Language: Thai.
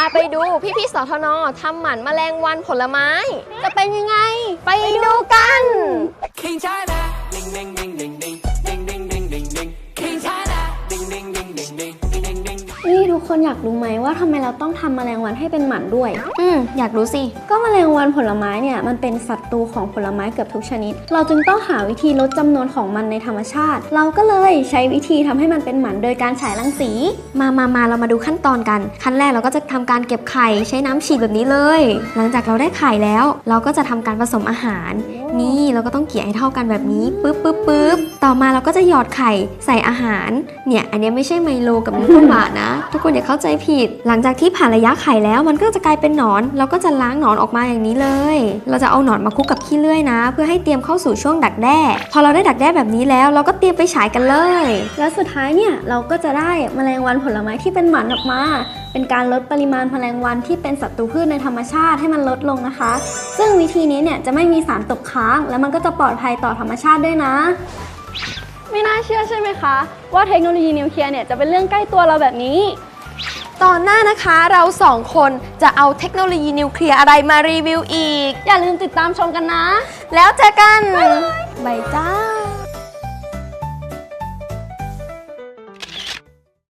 าไปดูพี่ๆสทนทำหมันแมลงวันผลไม้ จะเป็นยังไง ไปดูกัน King China, ding ding ding ding ding, ding ding ding ding ding. King China, ding ding ding ding ding, ding ding ding. นี่ทุกคนอยากรู้ไหมว่าทำไมเราต้องทำแมลงวันให้เป็นหมันด้วย อืมอยากรู้สิ ก็แมลงวันผลไม้เนี่ยมันเป็นศัตรูของผลไม้เกือบทุกชนิด เราจึงต้องหาวิธีลดจำนวนของมันในธรรมชาติ เราก็เลยใช้วิธีทำให้มันเป็นหมันโดยการฉายรังสี มามามาเรามาดูขั้นตอนกัน ขั้นแรกเราก็จะทำการเก็บไข่ใช้น้ำฉีดแบบนี้เลย หลังจากเราได้ไข่แล้ว เราก็จะทำการผสมอาหาร นี่เราก็ต้องเกลี่ยให้เท่ากันแบบนี้ปึ๊บปึ๊บปึ๊บต่อมาเราก็จะหยอดไข่ใส่อาหาร เนี่ยอันเนี้ยไม่ใช่ไมโลกับน้ำข้าวหวานนะทุกคนอย่าเข้าใจผิด หลังจากที่ผ่านระยะไข่แล้วมันก็จะกลายเป็นหนอน เราก็จะล้างหนอนออกมาอย่างนี้เลย เราจะเอาหนอนมาคลุกกับขี้เลื่อยนะ เพื่อให้เตรียมเข้าสู่ช่วงดักแด้ พอเราได้ดักแด้แบบนี้แล้ว เราก็เตรียมไปฉายกันเลย แล้วสุดท้ายเนี่ยเราก็จะได้แมลงวันผลไม้ที่เป็นหมันออกมา เป็นการลดปริมาณแมลงวันที่เป็นศัตรูพืชในธรรมชาติให้มันลดลงนะคะ ซึ่งวิธีนี้เนี่ยจะไม่มีสารตกค้าง และมันก็จะปลอดภัยต่อธรรมชาติด้วยนะ ไม่น่าเชื่อใช่ไหมคะ ว่าเทคโนโลยีนิวเคลียร์เนี่ยจะเป็นเรื่องใกล้ตัวเราแบบนี้ ตอนหน้านะคะเราสองคนจะเอาเทคโนโลยีนิวเคลียร์อะไรมารีวิวอีก อย่าลืมติดตามชมกันนะ แล้วเจอกันบายจ้า